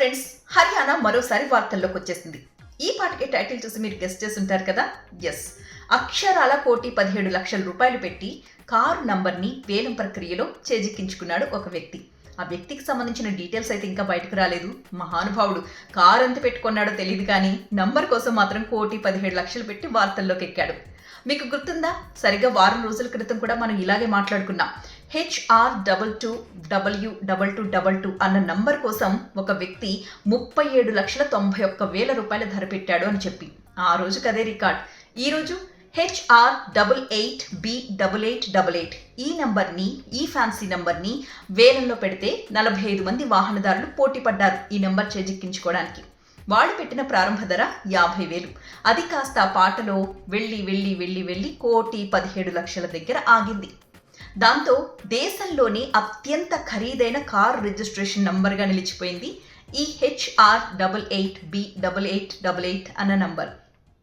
Friends Haryana మరోసారి వార్తల్లోకి వచ్చేసింది. ఈ పాటకి టైటిల్ చూసి మీరు గెస్ట్ చేస్తుంటారు కదా? ఎస్ అక్షరాల కోటి పదిహేడు లక్షల రూపాయలు పెట్టి కారు నంబర్ని వేలం ప్రక్రియలో చేజిక్కించుకున్నాడు ఒక వ్యక్తి. ఆ వ్యక్తికి సంబంధించిన డీటెయిల్స్ అయితే ఇంకా బయటకు రాలేదు. మహానుభావుడు కారు ఎంత పెట్టుకున్నాడో తెలియదు కానీ నంబర్ కోసం మాత్రం కోటి పదిహేడు లక్షలు పెట్టి వార్తల్లోకి ఎక్కాడు. మీకు గుర్తుందా? సరిగ్గా వారం రోజుల క్రితం కూడా మనం ఇలాగే మాట్లాడుకున్నాం. HR double two W double two double two అన్న నంబర్ కోసం ఒక వ్యక్తి ముప్పై ఏడు లక్షల తొంభై ఒక్క వేల రూపాయల ధర పెట్టాడు అని చెప్పి. ఆ రోజుకి అదే రికార్డ్. ఈ రోజు HR double eight B double eight double eight ఈ నంబర్ని ఈ ఫ్యాన్సీ నంబర్ని వేలంలో పెడితే నలభై ఐదు మంది వాహనదారులు పోటీ పడ్డారు ఈ నంబర్ చేజిక్కించుకోవడానికి. వాళ్ళు పెట్టిన ప్రారంభ ధర యాభై వేలు. అది కాస్త పాటలో వెళ్ళి వెళ్ళి వెళ్ళి వెళ్ళి కోటి పదిహేడు లక్షల దగ్గర ఆగింది. దాంతో దేశంలోని అత్యంత ఖరీదైన కార్ రిజిస్ట్రేషన్ నంబర్గా నిలిచిపోయింది. ఈ HR double eight B double eight double eight అన్న నంబర్.